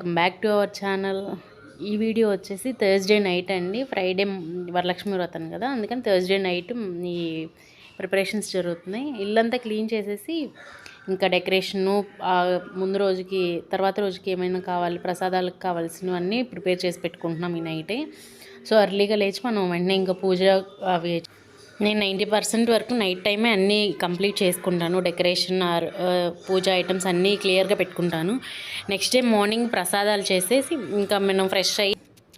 Welcome back to our channel. ఈ video వచ్చేసి Thursday night అండి. ఫ్రైడే వరలక్ష్మి వ్రతం కదా? అందుకని థర్స్డే నైట్ ఈ ప్రిపరేషన్స్ జరుగుతున్నాయి. ఇల్లంతా క్లీన్ చేసేసి ఇంకా డెకరేషను ముందు రోజుకి తర్వాత రోజుకి ఏమైనా కావాలి ప్రసాదాలకు కావాల్సినవన్నీ ప్రిపేర్ చేసి పెట్టుకుంటున్నాం ఈ నైటే సో అర్లీగా లేచి మనం వెంటనే ఇంకా పూజ అవి నేను నైంటీ పర్సెంట్ వరకు నైట్ టైమే అన్నీ కంప్లీట్ చేసుకుంటాను. డెకరేషన్ ఆర్ పూజ ఐటమ్స్ అన్నీ క్లియర్గా పెట్టుకుంటాను. నెక్స్ట్ డే మార్నింగ్ ప్రసాదాలు చేసేసి ఇంకా మనం ఫ్రెష్ అయ్యి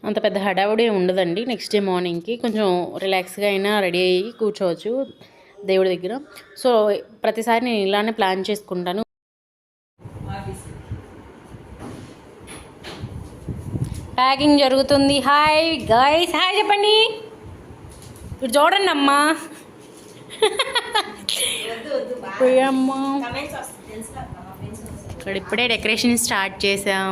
అంత పెద్ద హడావుడి ఉండదండి. నెక్స్ట్ డే మార్నింగ్కి కొంచెం రిలాక్స్గా అయినా రెడీ అయ్యి కూర్చోవచ్చు దేవుడి దగ్గర. సో ప్రతిసారి నేను ఇలానే ప్లాన్ చేసుకుంటాను. ప్యాకింగ్ జరుగుతుంది. Hi guys. హాయ్ చెప్పండి. ఇప్పుడు చూడండి అమ్మా. ఇక్కడ ఇప్పుడే డెకరేషన్ స్టార్ట్ చేసాం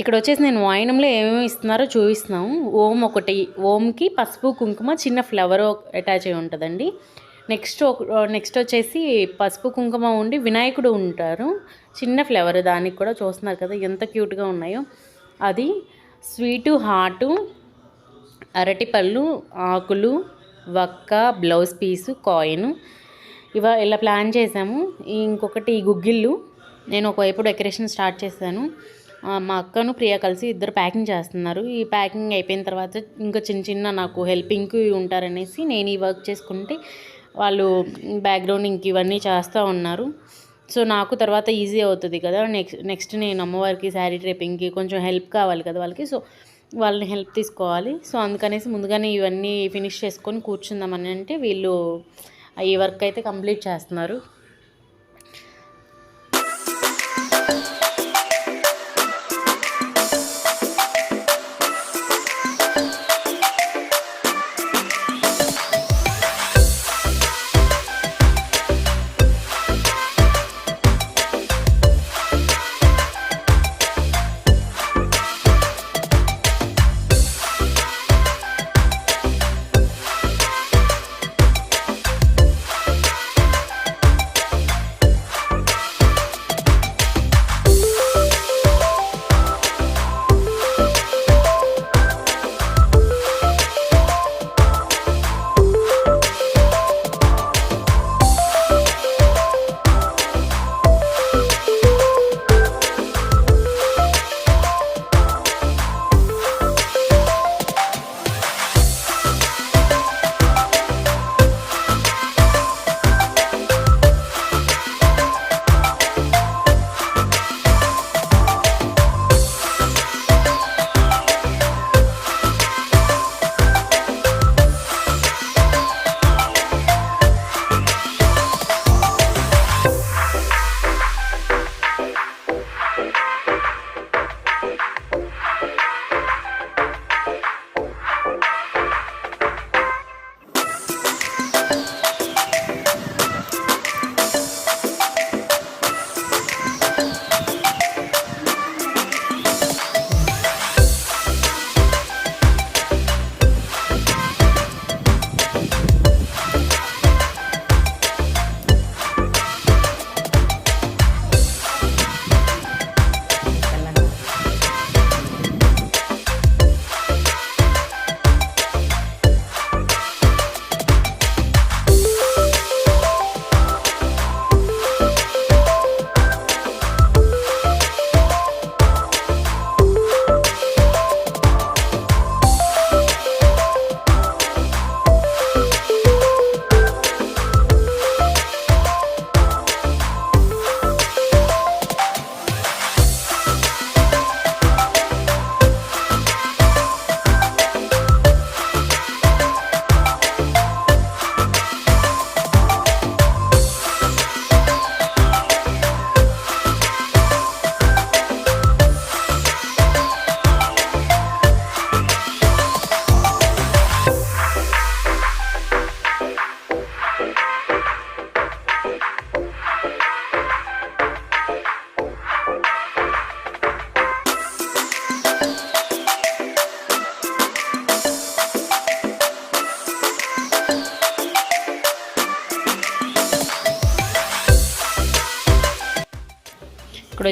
ఇక్కడ వచ్చేసి నేను వాయినంలో ఏమేమి ఇస్తున్నారో చూపిస్తున్నాం. ఓం ఒకటి ఓంకి పసుపు కుంకుమ చిన్న ఫ్లవర్ అటాచ్ అయి ఉంటుందండి. నెక్స్ట్ ఒక నెక్స్ట్ వచ్చేసి పసుపు కుంకుమ ఉండి వినాయకుడు ఉంటారు. చిన్న ఫ్లవర్ దానికి కూడా చూస్తున్నారు కదా ఎంత క్యూట్గా ఉన్నాయో. అది స్వీటు హాటు అరటిపళ్ళు ఆకులు వక్క బ్లౌజ్ పీసు కాయిన్. ఇవ ఇలా ప్లాన్ చేసాము. ఇంకొకటి గుగ్గిళ్ళు. నేను ఒకవైపు డెకరేషన్ స్టార్ట్ చేశాను. మా అక్కను ప్రియా కలిసి ఇద్దరు ప్యాకింగ్ చేస్తున్నారు. ఈ ప్యాకింగ్ అయిపోయిన తర్వాత ఇంకా చిన్న చిన్న నాకు హెల్పింగ్కి ఉంటారనేసి నేను ఈ వర్క్ చేసుకుంటే వాళ్ళు బ్యాక్గ్రౌండ్ ఇంక ఇవన్నీ చేస్తూ ఉన్నారు. సో నాకు తర్వాత ఈజీ అవుతుంది కదా. నెక్స్ట్ నెక్స్ట్ నేను అమ్మవారికి శారీ డ్రేపింగ్కి కొంచెం హెల్ప్ కావాలి కదా వాళ్ళకి. సో వాళ్ళని హెల్ప్ తీసుకోవాలి. సో అందుకనేసి ముందుగానే ఇవన్నీ ఫినిష్ చేసుకొని కూర్చుందామని అంటే వీళ్ళు ఈ వర్క్ అయితే కంప్లీట్ చేస్తున్నారు.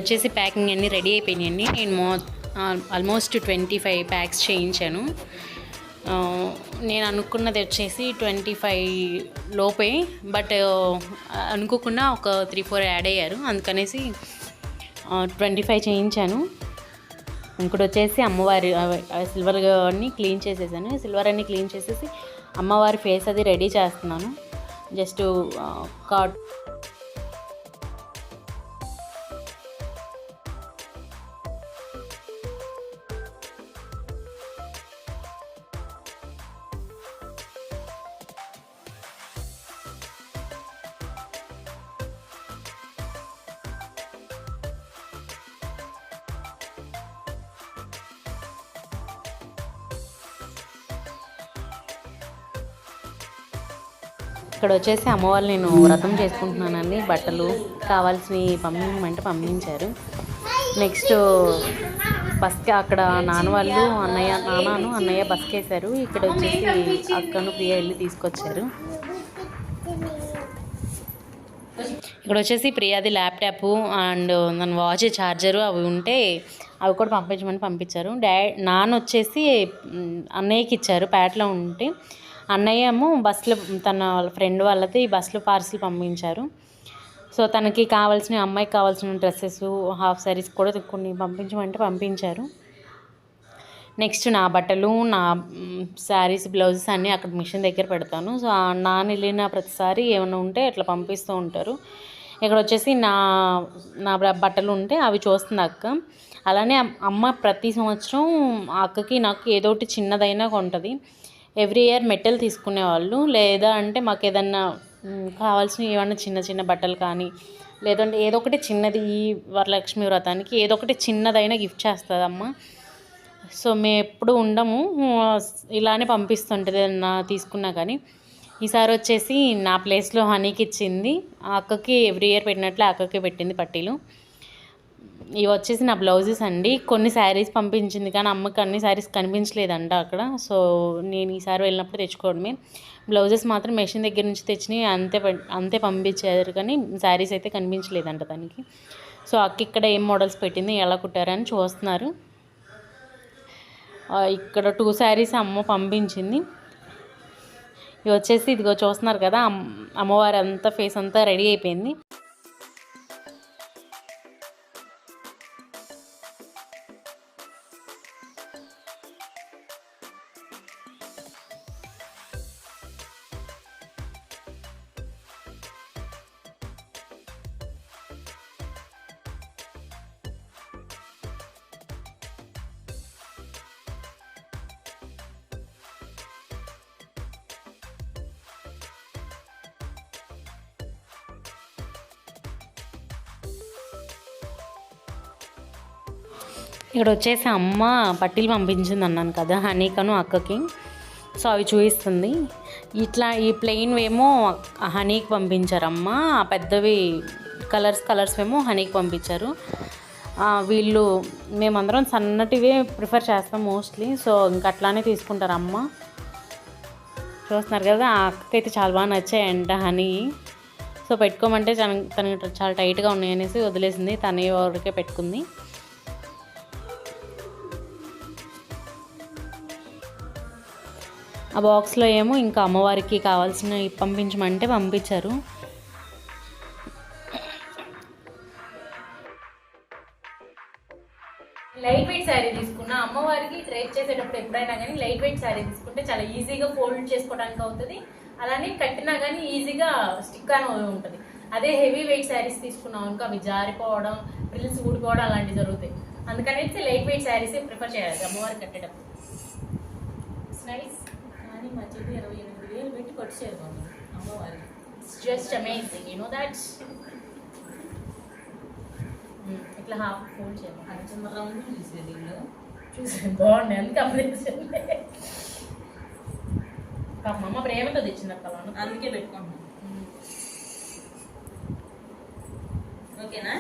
వచ్చేసి ప్యాకింగ్ అన్నీ రెడీ అయిపోయినాయండి నేను మో ఆల్మోస్ట్ ట్వంటీ ఫైవ్ ప్యాక్స్ చేయించాను. నేను అనుకున్నది వచ్చేసి ట్వంటీ ఫైవ్ లోపే బట్ అనుకోకుండా ఒక త్రీ ఫోర్ యాడ్ అయ్యారు. అందుకనేసి ట్వంటీ ఫైవ్ చేయించాను. ఇంకోటి వచ్చేసి అమ్మవారి సిల్వర్ అన్ని క్లీన్ చేసేసాను. సిల్వర్ అన్ని క్లీన్ చేసేసి అమ్మవారి ఫేస్ అది రెడీ చేస్తున్నాను. జస్ట్ కాట్ ఇక్కడ వచ్చేసి అమ్మవాళ్ళు నేను వ్రతం చేసుకుంటున్నానండి. బట్టలు కావాల్సినవి పంపించమంటే పంపించారు. నెక్స్ట్ బస్కి అక్కడ నాన్న వాళ్ళు అన్నయ్య నాన్నను అన్నయ్య బస్కేశారు ఇక్కడ వచ్చేసి అక్కను ప్రియ వెళ్ళి తీసుకొచ్చారు. ఇక్కడ వచ్చేసి ప్రియాది ల్యాప్టాప్ అండ్ దాని వాచ్ ఛార్జరు అవి ఉంటే అవి కూడా పంపించమని పంపించారు. డా నాన్న వచ్చేసి అన్నయ్యకి ఇచ్చారు పేటలో ఉంటే. అన్నయ్య ఏమో బస్సులు తన వాళ్ళ ఫ్రెండ్ వాళ్ళది బస్సులు పార్సిల్ పంపించారు. సో తనకి కావాల్సిన అమ్మాయికి కావాల్సిన డ్రెస్సెస్ హాఫ్ శారీస్ కూడా కొన్ని పంపించమంటే పంపించారు. నెక్స్ట్ నా బట్టలు నా శారీస్ బ్లౌజెస్ అన్నీ అక్కడ మిషన్ దగ్గర పెడతాను. సో నాన్న వెళ్ళిన ప్రతిసారి ఏమైనా ఉంటే అట్లా పంపిస్తూ ఉంటారు. ఇక్కడ వచ్చేసి నా నా బట్టలు ఉంటే అవి చూస్తుంది అక్క. అలానే అమ్మ ప్రతి సంవత్సరం ఆ అక్కకి నాకు ఏదో ఒకటి చిన్నదైనా కొంటుంది. ఎవ్రీ ఇయర్ మెట్టలు తీసుకునేవాళ్ళు లేదా అంటే మాకు ఏదన్నా కావాల్సిన ఏమన్నా చిన్న చిన్న బట్టలు కానీ లేదంటే ఏదో ఒకటి చిన్నది ఈ వరలక్ష్మి వ్రతానికి ఏదో ఒకటి చిన్నదైనా గిఫ్ట్ చేస్తుందమ్మ. సో మేము ఎప్పుడు ఉండము. ఇలానే పంపిస్తుంటుంది నా తీసుకున్నా కానీ. ఈసారి వచ్చేసి నా ప్లేస్లో హనీకి ఇచ్చింది. ఆ అక్కకి ఎవ్రీ ఇయర్ పెట్టినట్లు ఆ అక్కకి పెట్టింది పట్టీలు. ఇవి వచ్చేసి నా బ్లౌజెస్ అండి. కొన్ని శారీస్ పంపించింది కానీ అమ్మకి అన్ని శారీస్ కనిపించలేదంట అక్కడ. సో నేను ఈసారి వెళ్ళినప్పుడు తెచ్చుకోవడమే. బ్లౌజెస్ మాత్రం మెషిన్ దగ్గర నుంచి తెచ్చినవి అంతే ప- అంతే పంపించారు కానీ శారీస్ అయితే కనిపించలేదంట దానికి సో అక్క ఇక్కడ ఏం మోడల్స్ పెట్టింది ఎలా కుట్టారని చూస్తున్నారు. ఇక్కడ టూ శారీస్ అమ్మ పంపించింది. ఇవి వచ్చేసి ఇదిగో చూస్తున్నారు కదా అమ్- అమ్మవారి అంతా ఫేస్ అంతా రెడీ అయిపోయింది. ఇక్కడ వచ్చేసి అమ్మ పట్టీలు పంపించింది అన్నాను కదా హనీకను అక్కకి. సో అవి చూపిస్తుంది. ఇట్లా ఈ ప్లెయిన్ ఏమో హనీకి పంపించారమ్మ ఆ పెద్దవి కలర్స్ కలర్స్ ఏమో హనీకి పంపించారు. వీళ్ళు మేమందరం సన్నటివే ప్రిఫర్ చేస్తాం మోస్ట్లీ సో ఇంకా అట్లానే తీసుకుంటారు అమ్మ చూస్తున్నారు కదా ఆ అక్కకైతే చాలా బాగా నచ్చాయంట హనీ. సో పెట్టుకోమంటే తన తనకి చాలా టైట్గా ఉన్నాయి అనేసి వదిలేసింది తన ఎవరికే పెట్టుకుంది. ఆ బాక్స్లో ఏమో ఇంకా అమ్మవారికి కావాల్సినవి పంపించమంటే పంపించారు. లైట్ వెయిట్ శారీ తీసుకున్న. అమ్మవారికి డ్రైప్ చేసేటప్పుడు ఎప్పుడైనా కానీ లైట్ వెయిట్ శారీ తీసుకుంటే చాలా ఈజీగా ఫోల్డ్ చేసుకోవడానికి అవుతుంది. అలానే కట్టినా కానీ ఈజీగా స్టిక్ అని ఉంటుంది. అదే హెవీ వెయిట్ శారీస్ తీసుకున్నాం అనుకో అవి జారిపోవడం ప్రిల్స్ ఊడిపోవడం అలాంటివి జరుగుతాయి. అందుకని అయితే లైట్ వెయిట్ శారీసే ప్రిఫర్ చేయాలి అమ్మవారికి కట్టేటప్పుడు. నైస్ కానీ మా చెల్లి ఇరవై ఎనిమిది వేలు పెట్టి కొట్టారు బాబు అమ్మవారికి just amazing you know that ఇట్లా హాఫ్ ఫోల్డ్ చేయాలి అది చిన్న రౌండ్ చూసేది వీళ్ళు చూసాను బాగుంది అప్పుడు పాపం అమ్మ ప్రేమతో తెచ్చింది అక్క వాళ్ళను. అందుకే పెట్టుకుంటున్నాం ఓకేనా?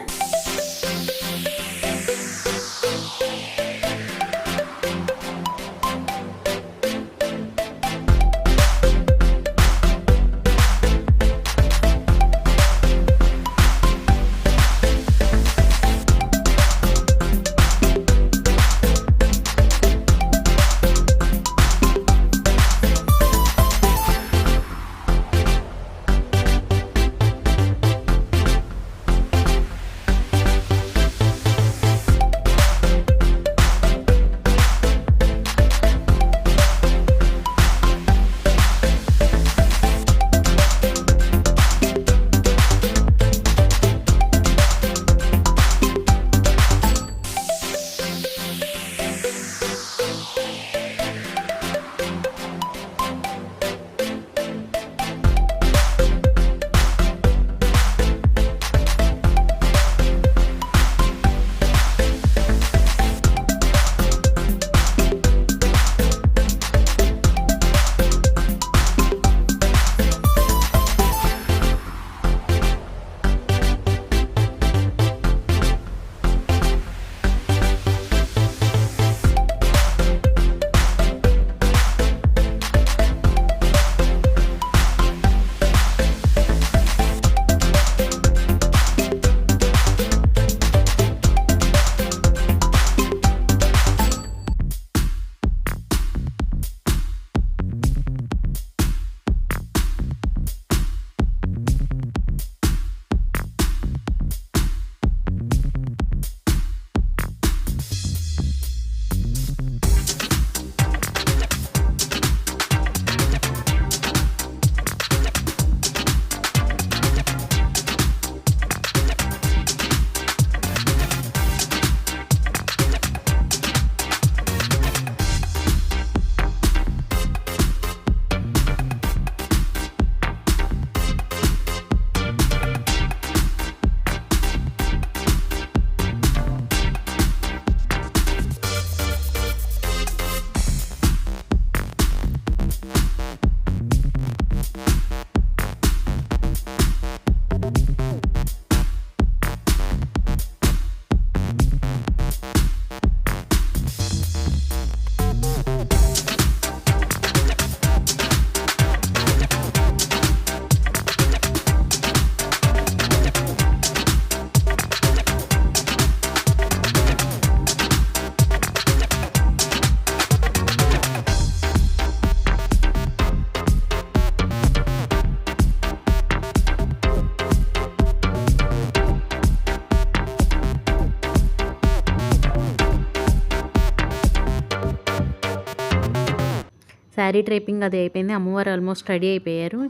శారీ ట్రేపింగ్ అది అయిపోయింది. అమ్మవారు ఆల్మోస్ట్ రెడీ అయిపోయారు.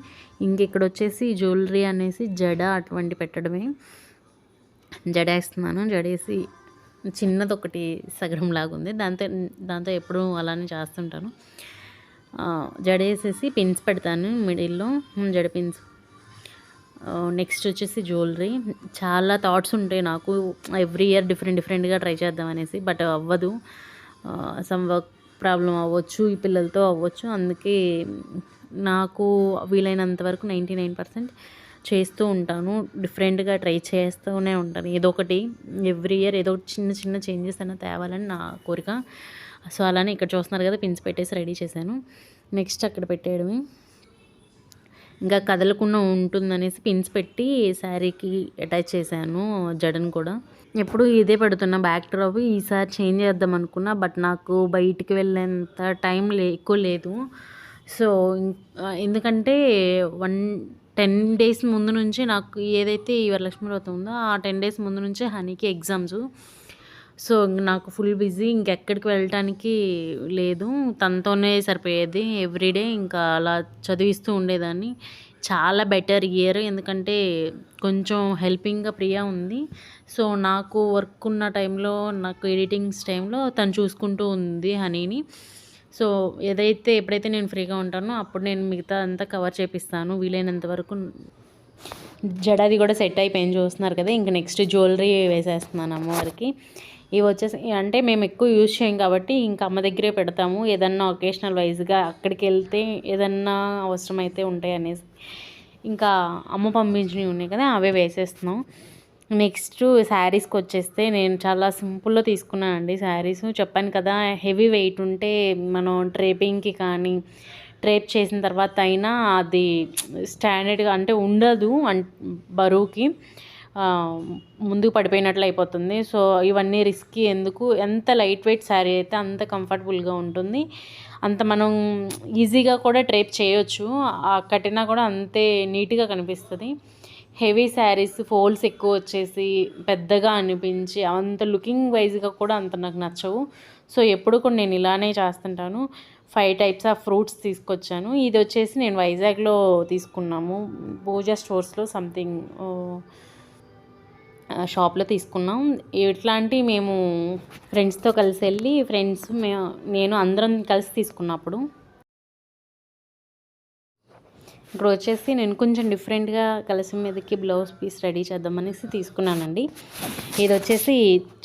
ఇంక ఇక్కడ వచ్చేసి జ్యువెలరీ అనేసి జడ అటువంటి పెట్టడమే. జడేస్తున్నాను జడేసి చిన్నది ఒకటి సగరం లాగుంది. దాంతో దాంతో ఎప్పుడూ అలానే చేస్తుంటాను. జడేసేసి పిన్స్ పెడతాను మిడిల్లో. జడ పిన్స్ నెక్స్ట్ వచ్చేసి జ్యువెలరీ. చాలా థాట్స్ ఉంటాయి నాకు. ఎవ్రీ ఇయర్ డిఫరెంట్ డిఫరెంట్గా ట్రై చేద్దాం అనేసి. బట్ అవ్వదు. సమ్ వర్క్ ప్రాబ్లం అవ్వచ్చు ఈ పిల్లలతో అవ్వచ్చు. అందుకే నాకు వీలైనంత వరకు నైంటీ నైన్ పర్సెంట్ చేస్తూ ఉంటాను. డిఫరెంట్గా ట్రై చేస్తూనే ఉంటాను. ఏదో ఒకటి ఎవ్రీ ఇయర్ ఏదో చిన్న చిన్న చేంజెస్ అయినా తేవాలని నా కోరిక. సో అలానే ఇక్కడ చూస్తున్నారు కదా పిన్స్ పెట్టేసి రెడీ చేశాను. నెక్స్ట్ అక్కడ పెట్టేయడమే. ఇంకా కదలకుండా ఉంటుందనేసి పిన్స్ పెట్టి శారీకి అటాచ్ చేశాను జడను కూడా. ఎప్పుడు ఇదే పెడుతున్నా బ్యాక్ డ్రాప్ ఈసారి చేంజ్ చేద్దాం అనుకున్నా బట్ నాకు బయటికి వెళ్ళేంత టైం లే ఎక్కువ లేదు. సో ఎందుకంటే వన్ టెన్ డేస్ ముందు నుంచి నాకు ఏదైతే ఈ వరలక్ష్మి వ్రతం ఉందో ఆ టెన్ డేస్ ముందు నుంచే హనీకి ఎగ్జామ్స్ సో నాకు ఫుల్ బిజీ ఇంకెక్కడికి వెళ్ళటానికి లేదు. తనతోనే సరిపోయేది. ఎవ్రీడే ఇంకా అలా చదివిస్తూ ఉండేదాన్ని. చాలా బెటర్ ఇయర్ ఎందుకంటే కొంచెం హెల్పింగ్గా ప్రియా ఉంది. సో నాకు వర్క్ ఉన్న టైంలో నాకు ఎడిటింగ్స్ టైంలో తను చూసుకుంటూ ఉంది హనీని. సో ఏదైతే ఎప్పుడైతే నేను ఫ్రీగా ఉంటానో అప్పుడు నేను మిగతా అంతా కవర్ చేపిస్తాను. వీలైనంత వరకు జడది కూడా సెట్ అయిపోయింది చూస్తున్నారు కదా. ఇంకా నెక్స్ట్ జ్యువెలరీ వేసేస్తున్నాను అమ్మవారికి. ఇవి వచ్చేసి అంటే మేము ఎక్కువ యూజ్ చేయం కాబట్టి ఇంకా అమ్మ దగ్గరే పెడతాము. ఏదన్నా ఒకేషనల్ వైజ్గా అక్కడికి వెళ్తే ఏదన్నా అవసరమైతే ఉంటాయి అనేసి. ఇంకా అమ్మ పంపించినవి ఉన్నాయి కదా అవే వేసేస్తున్నాం. నెక్స్ట్ శారీస్కి వచ్చేస్తే నేను చాలా సింపుల్లో తీసుకున్నానండి శారీస్ చెప్పాను కదా హెవీ వెయిట్ ఉంటే మనం ట్రేపింగ్కి కానీ ట్రేప్ చేసిన తర్వాత అయినా అది స్టాండర్డ్గా అంటే ఉండదు అన్ బరువుకి. ముందుకు పడిపోయినట్లు అయిపోతుంది. సో ఇవన్నీ రిస్కీ ఎందుకు? ఎంత లైట్ వెయిట్ శారీ అయితే అంత కంఫర్టబుల్గా ఉంటుంది. అంత మనం ఈజీగా కూడా ట్రేప్ చేయొచ్చు. ఆ కట్టినా కూడా అంతే నీట్గా కనిపిస్తుంది. హెవీ శారీస్ ఫోల్డ్స్ ఎక్కువ వచ్చేసి పెద్దగా అనిపించి అంత లుకింగ్ వైజ్గా కూడా అంత నాకు నచ్చవు. సో ఎప్పుడు కూడా నేను ఇలానే చేస్తుంటాను. ఫైవ్ టైప్స్ ఆఫ్ ఫ్రూట్స్ తీసుకొచ్చాను. ఇది వచ్చేసి నేను వైజాగ్లో తీసుకున్నాము. పూజా స్టోర్స్లో సంథింగ్ షాప్లో తీసుకున్నాం. ఇట్లాంటి మేము ఫ్రెండ్స్తో కలిసి వెళ్ళి ఫ్రెండ్స్ మే నేను అందరం కలిసి తీసుకున్నప్పుడు ఇప్పుడు వచ్చేసి నేను కొంచెం డిఫరెంట్గా కలిసి మీదకి బ్లౌజ్ పీస్ రెడీ చేద్దామనేసి తీసుకున్నానండి. ఇది వచ్చేసి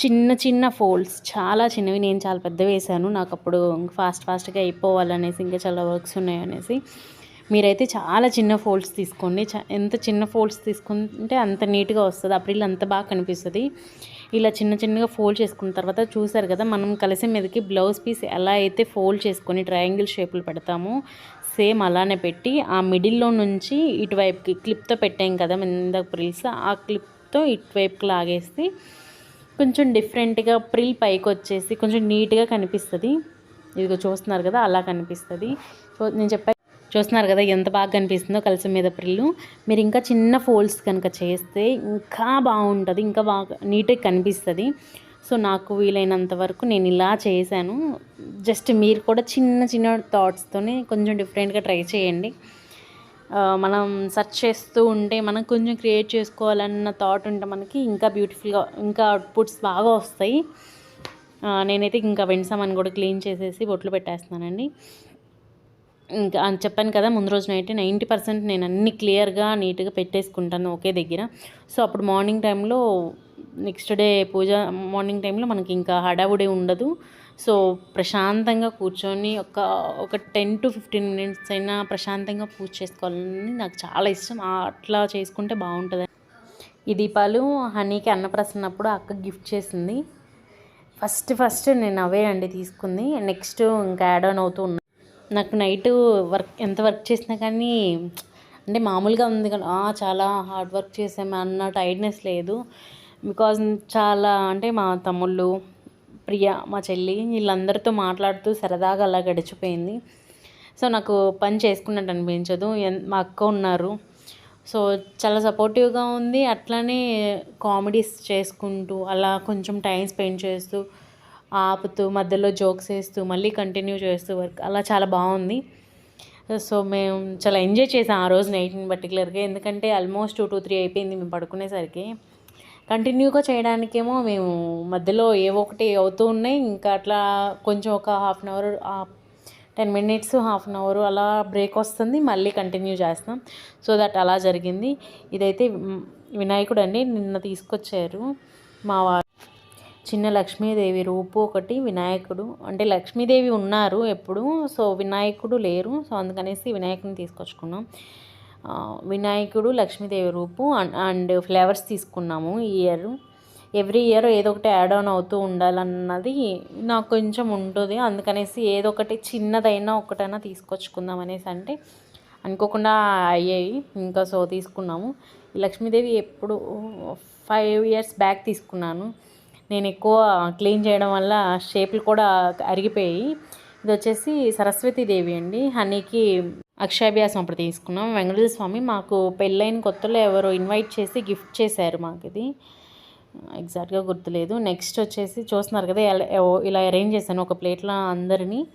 చిన్న చిన్న ఫోల్డ్స్ చాలా చిన్నవి నేను చాలా పెద్ద వేసాను. నాకు అప్పుడు ఫాస్ట్ ఫాస్ట్గా అయిపోవాలనేసి ఇంకా చాలా వర్క్స్ ఉన్నాయనేసి మీరైతే చాలా చిన్న ఫోల్డ్స్ తీసుకోండి. ఎంత చిన్న ఫోల్డ్స్ తీసుకుంటే అంత నీట్గా వస్తుంది. అప్పుడు అంత బాగా కనిపిస్తుంది. ఇలా చిన్న చిన్నగా ఫోల్డ్ చేసుకున్న తర్వాత చూసారు కదా మనం కలిసి మీదకి బ్లౌజ్ పీస్ ఎలా అయితే ఫోల్డ్ చేసుకొని ట్రయాంగిల్ షేపులు పెడతామో సేమ్ అలానే పెట్టి ఆ మిడిల్లో నుంచి ఇటువైపుకి క్లిప్తో పెట్టాం కదా మింద ప్రిల్స్ ఆ క్లిప్తో ఇటువైపుకి లాగేసి కొంచెం డిఫరెంట్గా ప్రిల్ పైకి వచ్చేసి కొంచెం నీట్గా కనిపిస్తుంది. ఇదిగో చూస్తున్నారు కదా అలా కనిపిస్తుంది. సో నేను చెప్పాను చూస్తున్నారు కదా ఎంత బాగా కనిపిస్తుందో కలిసి మీద ప్రిల్లు మీరు ఇంకా చిన్న ఫోల్డ్స్ కనుక చేస్తే ఇంకా బాగుంటుంది ఇంకా బాగా నీట్గా కనిపిస్తుంది. సో నాకు వీలైనంత వరకు నేను ఇలా చేశాను. జస్ట్ మీరు కూడా చిన్న చిన్న థాట్స్తోనే కొంచెం డిఫరెంట్గా ట్రై చేయండి. మనం సెర్చ్ చేస్తూ ఉంటే మనం కొంచెం క్రియేట్ చేసుకోవాలన్న థాట్ ఉంటే మనకి ఇంకా బ్యూటిఫుల్గా ఇంకా అవుట్పుట్స్ బాగా వస్తాయి. నేనైతే ఇంకా వెంటసామని కూడా క్లీన్ చేసేసి బొట్లు పెట్టేస్తున్నానండి. ఇంకా అని చెప్పాను కదా ముందు రోజు నైట్ నైంటీ పర్సెంట్ నేను అన్ని క్లియర్గా నీట్గా పెట్టేసుకుంటాను ఒకే దగ్గర. సో అప్పుడు మార్నింగ్ టైంలో నెక్స్ట్ డే పూజ మార్నింగ్ టైంలో మనకి ఇంకా హడావుడి ఉండదు. సో ప్రశాంతంగా కూర్చొని ఒక ఒక టెన్ టు ఫిఫ్టీన్ మినిట్స్ అయినా ప్రశాంతంగా పూజ చేసుకోవాలని నాకు చాలా ఇష్టం. అట్లా చేసుకుంటే బాగుంటుంది ఈ దీపాలు హనీకి అన్నప్రసన్నప్పుడు అక్క గిఫ్ట్ చేసింది. ఫస్ట్ ఫస్ట్ నేను అవే అండి తీసుకుంది. నెక్స్ట్ ఇంకా యాడ్ ఆన్ అవుతూ నాకు నైట్ వర్క్ ఎంత వర్క్ చేసినా కానీ అంటే మామూలుగా ఉంది కదా చాలా హార్డ్ వర్క్ చేసాము అన్న టైర్డ్నెస్ లేదు. బికాజ్ చాలా అంటే మా తమ్ముళ్ళు ప్రియ మా చెల్లి వీళ్ళందరితో మాట్లాడుతూ సరదాగా అలా గడిచిపోయింది. సో నాకు పని చేసుకున్నట్టు అనిపించదు. ఎన్- మా అక్క ఉన్నారు. సో చాలా సపోర్టివ్గా ఉంది. అట్లానే కామెడీస్ చేసుకుంటూ అలా కొంచెం టైం స్పెండ్ చేస్తూ ఆపుతూ మధ్యలో జోక్స్ వేస్తూ మళ్ళీ కంటిన్యూ చేస్తూ వర్క్ అలా చాలా బాగుంది. సో మేము చాలా ఎంజాయ్ చేసాం ఆ రోజు నైట్ని పర్టికులర్గా ఎందుకంటే ఆల్మోస్ట్ టూ టూ త్రీ అయిపోయింది మేము పడుకునేసరికి. కంటిన్యూగా చేయడానికేమో మేము మధ్యలో ఏవో ఒకటి అవుతూ ఉన్నాయి. ఇంకా అట్లా కొంచెం ఒక half an hour ten minutes half an hour అలా బ్రేక్ వస్తుంది. మళ్ళీ కంటిన్యూ చేస్తాం. సో దట్ అలా జరిగింది. ఇదైతే వినాయకుడు అండి. నిన్న తీసుకొచ్చారు మా వారు చిన్న లక్ష్మీదేవి రూపు ఒకటి వినాయకుడు అంటే లక్ష్మీదేవి ఉన్నారు ఎప్పుడు సో వినాయకుడు లేరు. సో అందుకనేసి వినాయకుడిని తీసుకొచ్చుకున్నాం. వినాయకుడు లక్ష్మీదేవి రూపు అండ్ అండ్ ఫ్లేవర్స్ తీసుకున్నాము ఈ ఇయర్. ఎవ్రీ ఇయర్ ఏదో ఒకటి యాడ్ ఆన్ అవుతూ ఉండాలన్నది నాకు కొంచెం ఉంటుంది. అందుకనేసి ఏదో ఒకటి చిన్నదైనా ఒకటైనా తీసుకొచ్చుకుందాం అనేసి అంటే అనుకోకుండా అయ్యాయి ఇంకా సో తీసుకున్నాము. లక్ష్మీదేవి ఎప్పుడు ఫైవ్ ఇయర్స్ బ్యాక్ తీసుకున్నాను. నేను ఎక్కువ క్లీన్ చేయడం వల్ల షేపులు కూడా అరిగిపోయాయి. ఇది వచ్చేసి సరస్వతీదేవి అండి. హనీకి అక్షయాభ్యాసం అప్పుడు తీసుకున్నాం. వెంకటేశ్వర స్వామి మాకు పెళ్ళైన కొత్తలో ఎవరో ఇన్వైట్ చేసి గిఫ్ట్ చేశారు మాకు ఇది ఎగ్జాక్ట్గా గుర్తులేదు. నెక్స్ట్ వచ్చేసి చూస్తున్నారు కదా ఎలా- ఇలా అరేంజ్ చేశాను ఒక ప్లేట్లో అందరినీ.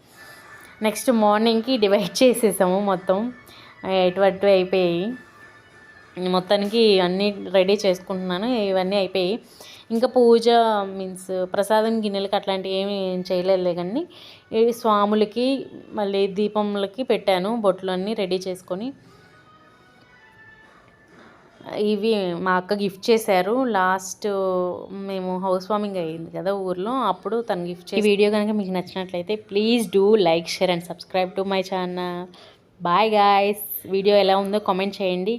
నెక్స్ట్ మార్నింగ్కి డివైడ్ చేసేసాము మొత్తం. ఎటువంటి అయిపోయాయి. మొత్తానికి అన్నీ రెడీ చేసుకుంటున్నాను. ఇవన్నీ అయిపోయాయి. ఇంకా పూజ మీన్స్ ప్రసాదం గిన్నెలకి అట్లాంటివి ఏమి చేయలేదు కానీ ఈ స్వాములకి మళ్ళీ దీపములకి పెట్టాను బొట్లు అన్నీ రెడీ చేసుకొని. ఇవి మా అక్క గిఫ్ట్ చేశారు. లాస్ట్ మేము హౌస్ వార్మింగ్ అయ్యింది కదా ఊర్లో అప్పుడు తను గిఫ్ట్ చేసి ఈ వీడియో కనుక మీకు నచ్చినట్లయితే please do like share and subscribe to my channel bye guys video ఎలా ఉందో కామెంట్ చేయండి.